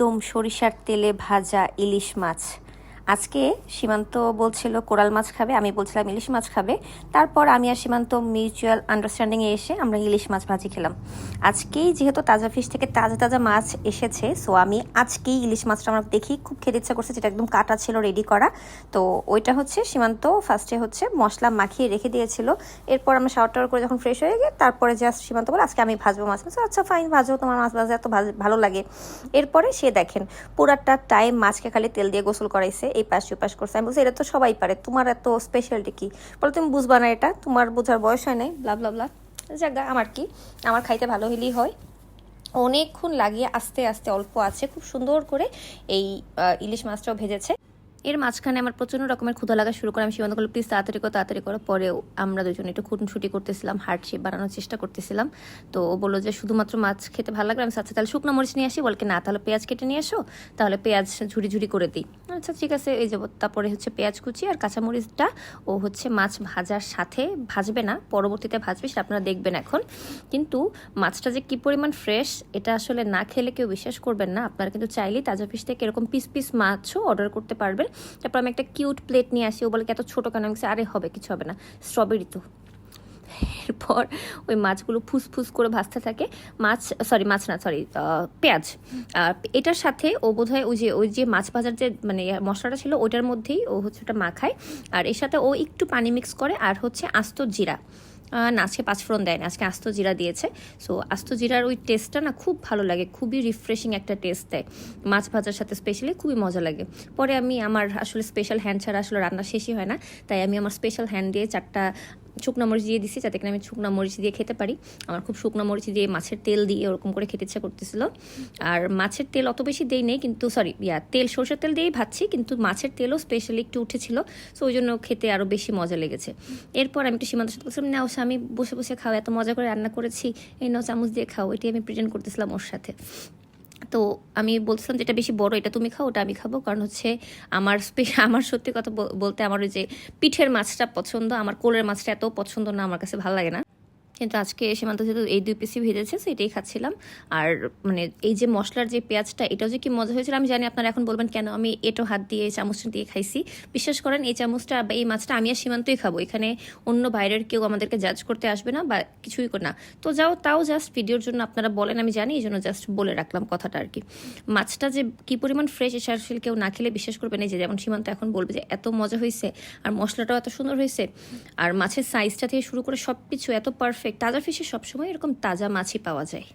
একদম সরিষার তেলে ভাজা ইলিশ মাছ। আজকে সীমান্ত বলছিল কোরাল মাছ খাবে আমি বলছিলাম ইলিশ মাছ খাবে। তারপর আমি আর সীমান্ত মিউচুয়াল আন্ডারস্ট্যান্ডিংয়ে এসে আমরা ইলিশ মাছ ভাজি খেলাম। আজকেই যেহেতু তাজা ফিশ থেকে তাজা তাজা মাছ এসেছে সো আমি আজকেই ইলিশ মাছটা আমার দেখি খুব খেতে ইচ্ছা করছে যেটা একদম কাটা ছিল রেডি করা। তো ওইটা হচ্ছে সীমান্ত ফার্স্টে হচ্ছে মশলা মাখিয়ে রেখে দিয়েছিল। এরপর আমরা শাওয়ার টাওয়ার করে যখন ফ্রেশ হয়ে গিয়ে তারপরে জাস্ট সীমান্ত বলে আজকে আমি ভাজবো মাছ। বলছি, আচ্ছা ফাইন ভাজবো তোমার মাছ ভাজা এত ভালো লাগে। এরপরে সে দেখেন পুরাটা টাইম মাছকে খালি তেল দিয়ে গোসল করাইছে। এই পাশ ওই পাশ করছে। আমি বলছি, এটা তো সবাই পারে। তোমার এত স্পেশালিটি কি? বলো, তুমি বুঝবা না এটা। তোমার বোঝার বয়স হয় নাই ব্লা ব্লা ব্লা জায়গা আমার কি? আমার খাইতে ভালো হলেই হয়। অনেকক্ষণ লাগিয়ে আস্তে আস্তে অল্প আছে। খুব সুন্দর করে এই ইলিশ মাছটাও ভেজেছে। এর মাঝখানে আমার প্রচণ্ড রকমের ক্ষুধা লাগা শুরু করে, আমি সীমান্ত করল প্লিজ তাড়াতাড়ি করো তাড়াতাড়ি করো। পরেও আমরা দুজন একটু খুনসুটি করতেছিলাম হার্ট শেপ বানানোর চেষ্টা করতেছিলাম। তো ও বলল যে, শুধুমাত্র মাছ খেতে ভালো লাগল আমি আচ্ছা তাহলে শুকনো মরিচ নিয়ে আসি? বলকে, না, তাহলে পেঁয়াজ কেটে নিয়ে আসো তাহলে পেঁয়াজ ঝুড়ি ঝুড়ি করে দিই। আচ্ছা ঠিক আছে, এই যাব তারপরে হচ্ছে পেঁয়াজ কুচি আর কাঁচামরিচটা, ও হচ্ছে মাছ ভাজার সাথে ভাজবে না, পরবর্তীতে ভাজবে সেটা আপনারা দেখবেন এখন। কিন্তু মাছটা যে কি পরিমাণ ফ্রেশ এটা আসলে না খেলে কেউ বিশ্বাস করবেন না। আপনারা কিন্তু চাইলেই তাজা ফিশ থেকে এরকম পিস পিস মাছও অর্ডার করতে পারবেন। তারপর আমি একটা কিউট প্লেট নিয়ে আসি, ও বলে এত ছোটো কেন? আমি আরে, হবে, কিছু হবে না স্ট্রবেরি তো। এরপর ওই মাছগুলো ফুসফুস করে ভাজতে থাকে। মাছ সরি মাছ না সরি পেঁয়াজ। আর এটার সাথে ও বোধহয় ওই যে ওই যে মাছ ভাজার যে মানে মশলাটা ছিল, ওইটার মধ্যেই ও হচ্ছে ওটা মাখায়। আর এর সাথে ও একটু পানি মিক্স করে, আর হচ্ছে আস্ত জিরা। না, আজকে পাঁচফোড়ন দেয় না আজকে আস্ত জিরা দিয়েছে। সো আস্ত জিরার ওই টেস্টটা না খুব ভালো লাগে, খুবই রিফ্রেশিং একটা টেস্ট দেয়। মাছ ভাজার সাথে স্পেশালি খুবই মজা লাগে। পরে আমি আমার আসলে স্পেশাল হ্যান্ড ছাড়া আসলে রান্না শেষই হয় না, তাই আমি আমার স্পেশাল হ্যান্ড দিয়ে চারটা শুকনো মরিচ দিয়ে দিছি, যাতে কিনা আমি শুকনো মরিচ দিয়ে খেতে পারি। আমার খুব শুকনো মরিচ দিয়ে মাছের তেল দিয়ে ওরকম করে খেতে ইচ্ছা করতেছিল। আর মাছের তেল অত বেশি দেই নেই, কিন্তু সরি ইয়া, তেল, সরষের তেল দিয়েই ভাজছি, কিন্তু মাছের তেলও স্পেশালি একটু উঠেছিল। সো ওই জন্য খেতে আরও বেশি মজা লেগেছে। এরপর আমি একটু সীমান্ত সাথে বলছিলাম না আমি বসে বসে খাও, এত মজা করে রান্না করেছি, এই নাও চামচ দিয়ে খাও এটি আমি প্রেজেন্ট করতেছিলাম ওর সাথে। তো আমি বলছিলাম যেটা বেশি বড়, এটা তুমি খাও, ওটা আমি খাব, কারণ হচ্ছে আমার আমার সত্যি কথা বলতে আমার ওই যে পিঠের মাছটা পছন্দ, আমার কোলের মাছটা এত পছন্দ না, আমার কাছে ভালো লাগে না। কিন্তু আজকে সীমান্ত যেহেতু এই দুই পিসি ভেজেছে তো এটাই খাচ্ছিলাম। আর মানে এই যে মশলার যে পেঁয়াজটা, এটাও যে কি মজা হয়েছিল, আমি জানি আপনারা এখন বলবেন, কেন আমি এটো হাত দিয়ে এই চামচটা দিয়ে খাইছি? বিশ্বাস করেন, এই চামচটা বা এই মাছটা আমি আর সীমান্তই খাব। এখানে অন্য বাইরের কেউ আমাদেরকে জাজ করতে আসবে না বা কিছুই না। তো যাও, তাও জাস্ট ভিডিওর জন্য আপনারা বলেন, আমি জানি, এই জন্য জাস্ট বলে রাখলাম কথাটা আর কি। মাছটা যে কি পরিমাণ ফ্রেশ এসে আসলে কেউ না খেলে বিশ্বাস করবে না যে যেমন সীমান্ত এখন বলবে যে এত মজা হয়েছে আর মশলাটাও এত সুন্দর হয়েছে আর মাছের সাইজটা থেকে শুরু করে সব কিছু এত পারফেক্ট তাজা ফিশে সবসময় এরকম তাজা মাছই পাওয়া যায়।